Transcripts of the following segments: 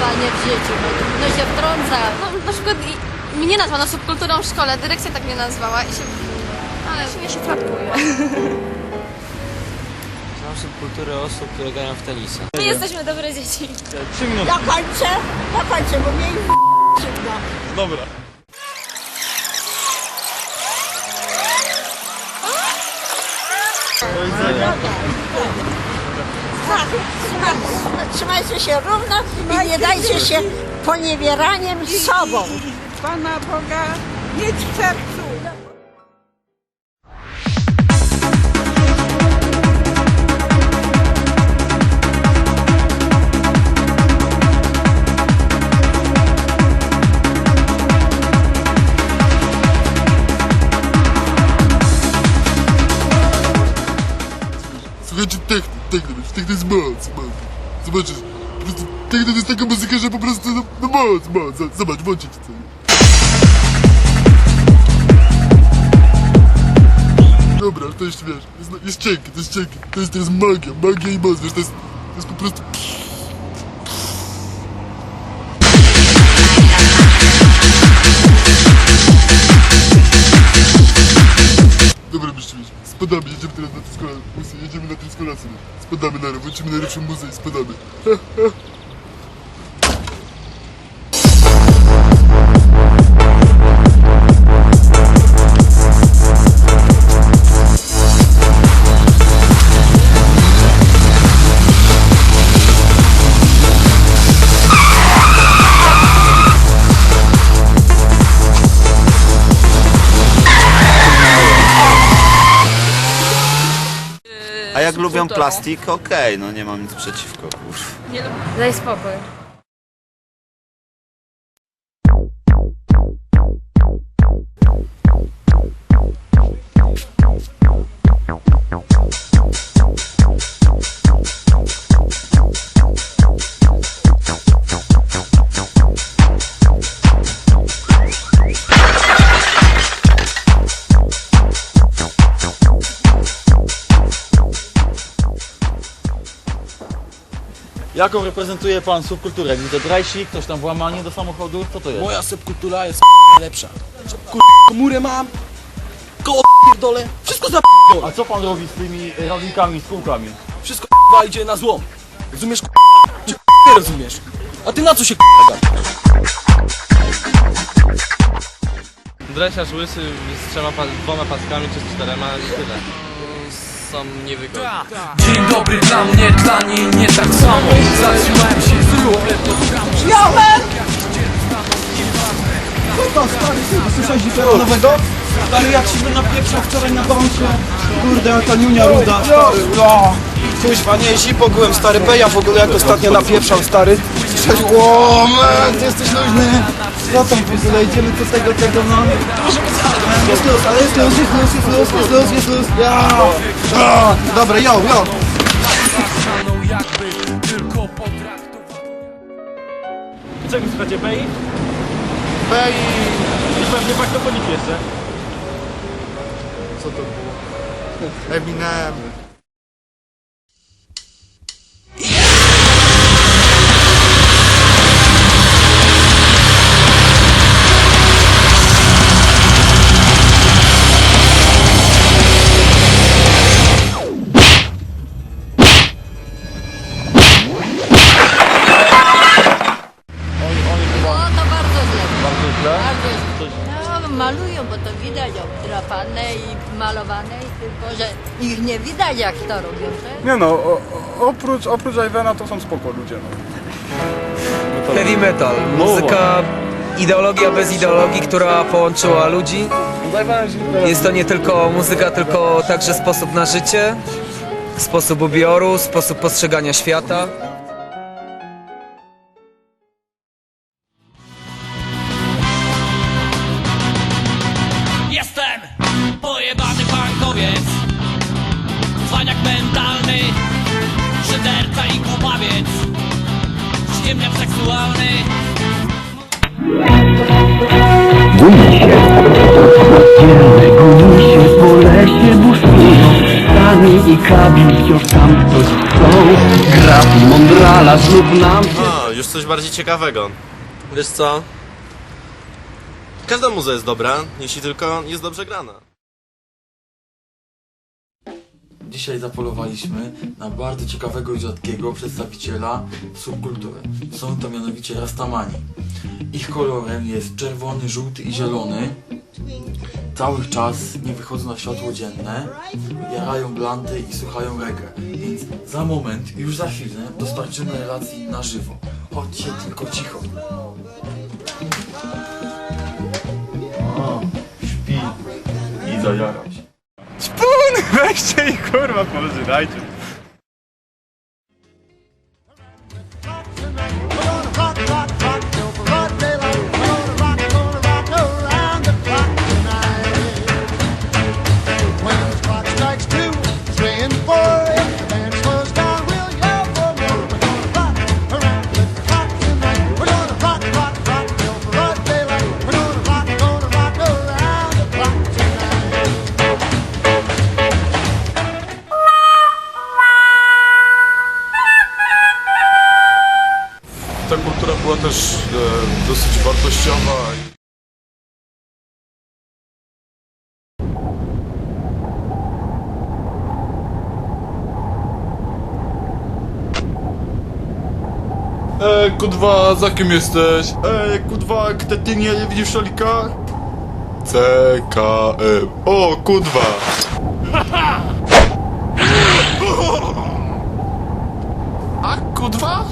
normalnie w życiu, bo no się wtrąca. No, na przykład i- mnie nazwano subkulturą w szkole, dyrekcja tak mnie nazwała i się... Ale się się flatkuje. Znam subkulturę osób, które grają w tenisa. My jesteśmy dobre dzieci. Ja kończę, ja kończę, bo mnie szybko. Dobra. Trzymajcie się równo i nie dajcie się poniewieraniem sobą. Pana Boga mieć w sercu. Słuchajcie, techno, wiesz, techno jest. Zobaczysz, po prostu to jest taka muzyka, że po prostu, no, no moc, moc. Zobacz, ci sobie. Dobra, to jeszcze wiesz, jest, jest cienkie, to jest cienkie. To jest, to jest magia, magia i moc, wiesz, to jest, to jest po prostu... spadamy, jedziemy teraz na musy, jedziemy na tę skolację. Spadamy na włączymy najlepszą muzę i spadamy. A jak lubią plastik, okej, no nie mam nic przeciwko, kurwa. Daj spokój. Jaką reprezentuje pan subkulturę? Widzę drajsik, ktoś tam włamanie do samochodu, co to jest? Moja subkultura jest lepsza. Kur... komórę mam, koło pierdolę, wszystko za A co pan robi z tymi radnikami, z kółkami? wszystko idzie na złom. Rozumiesz? Czy rozumiesz? A ty na co się? Dresiarz łysy z trzema, pa- dwoma paskami czy z czterema i tyle. Są niewygodne. Dzień dobry dla mnie, dla niej nie tak samo Zatrzymałem się z Słyszałeś dzisiaj nowego? Stary, jak się napieprzał wczoraj na bancie. Kurde, jaka niunia ruda, stary. No. Kuźwa, nie, byłem, stary. Peja w ogóle jak ostatnio napieprzał, stary. Słyszałeś, o, man, ty jesteś luźny. Co tam w ogóle, idziemy do tego, tego, no. Jest luz, ale jest luz, jest luz, jest luz, jest luz, jest luz. Ja. A, Dobra, yo, yo. jakby tylko potraktował Czego słuchacie, Pei? Pei! I pewnie faktofonik jeszcze. Co to było? Eminem. Malują, bo to widać obdrapane i malowane, i tylko że ich nie widać jak to robią. To Nie no, o, o, oprócz, oprócz Ivana to są spoko ludzie. No. Heavy metal, muzyka, ideologia bez ideologii, która połączyła ludzi Jest to nie tylko muzyka, tylko także sposób na życie Sposób ubioru, sposób postrzegania świata dzielne gumi się po lesie buszują Stany i kabin wciąż tam ktoś są Graf i mądrala znów nam się A, już coś bardziej ciekawego. Wiesz co? Każda muza jest dobra, jeśli tylko jest dobrze grana. Dzisiaj zapolowaliśmy na bardzo ciekawego i rzadkiego przedstawiciela subkultury. Są to mianowicie Rastamani. Ich kolorem jest czerwony, żółty i zielony. Cały czas nie wychodzą na światło dzienne, jarają blanty i słuchają reggae. Więc za moment, już za chwilę, dostarczymy relacji na żywo. Chodźcie tylko cicho. O, śpi i zajarał się. Spun! Weźcie i kurwa pożydajcie. Ej, kudwa, za kim jesteś? Ej, kudwa, kto ty nie widzisz szalika? CKM. O, kudwa! A, kudwa?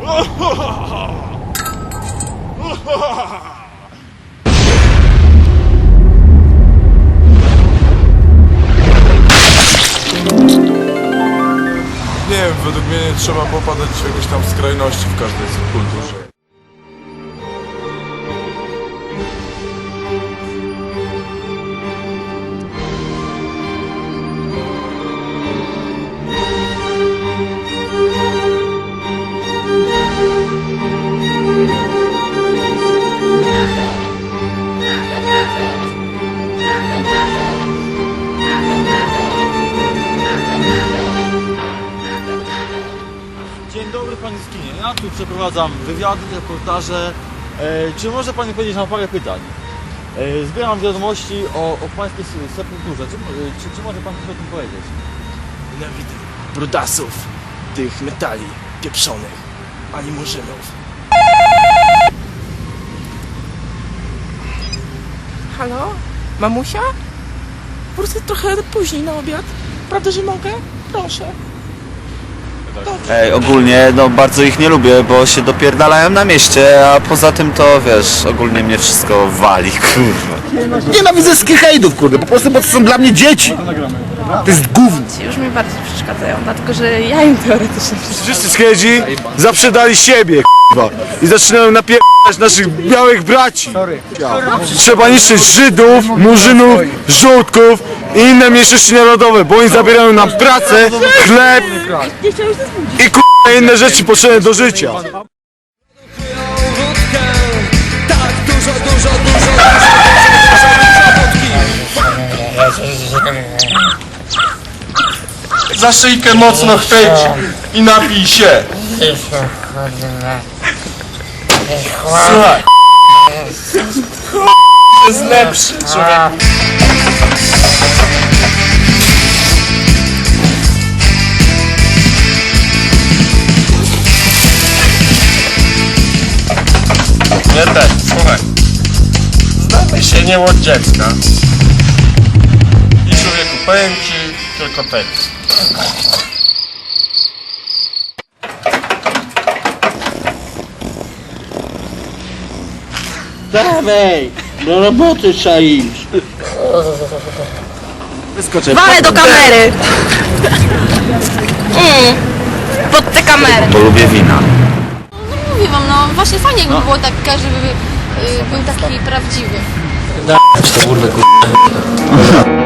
Nie wiem, według mnie nie trzeba popadać w jakieś tam skrajności w każdej subkulturze. Przeprowadzam wywiady, reportaże. E, czy może Pani powiedzieć na parę pytań? E, zbieram wiadomości o, o Pańskiej se- sepulturze. Czy, e, czy, czy może Pan coś o tym powiedzieć? Nienawidzę brudasów, tych metali pieprzonych, ani murzynów. Halo? Mamusia? Po prostu trochę później na obiad. Prawda, że mogę? Proszę. Ej, ogólnie, no bardzo ich nie lubię, bo się dopierdalają na mieście, a poza tym to, wiesz, ogólnie mnie wszystko wali, kurwa. Nienawidzę skinheadów, kurde, po prostu, bo to są dla mnie dzieci. To jest gówno. Już mi bardziej przeszkadzają, dlatego że ja im teoretycznie Wszyscy skinheadzi zaprzedali siebie, kurwa, i zaczynają napierdać naszych białych braci. Trzeba niszczyć Żydów, Murzynów, Żółtków i inne mniejszości narodowe, bo oni zabierają nam pracę, chleb i kurwa inne rzeczy potrzebne do życia. Za szyjkę mocno chwyć i napij się. Słuchaj. jest lepszy człowiek. Nie tak, słuchaj. Znamy się nie od dziecka. I człowieku, powiem tekst. Dawaj! Do roboty trzeba iść. Wyskoczę. Walę do kamery! Mm, pod tę kamerę. Bo lubię wina. No mówię wam, no właśnie fajnie jakby było tak, każdy by y, był taki prawdziwy. Da, to kurwę, kurwa.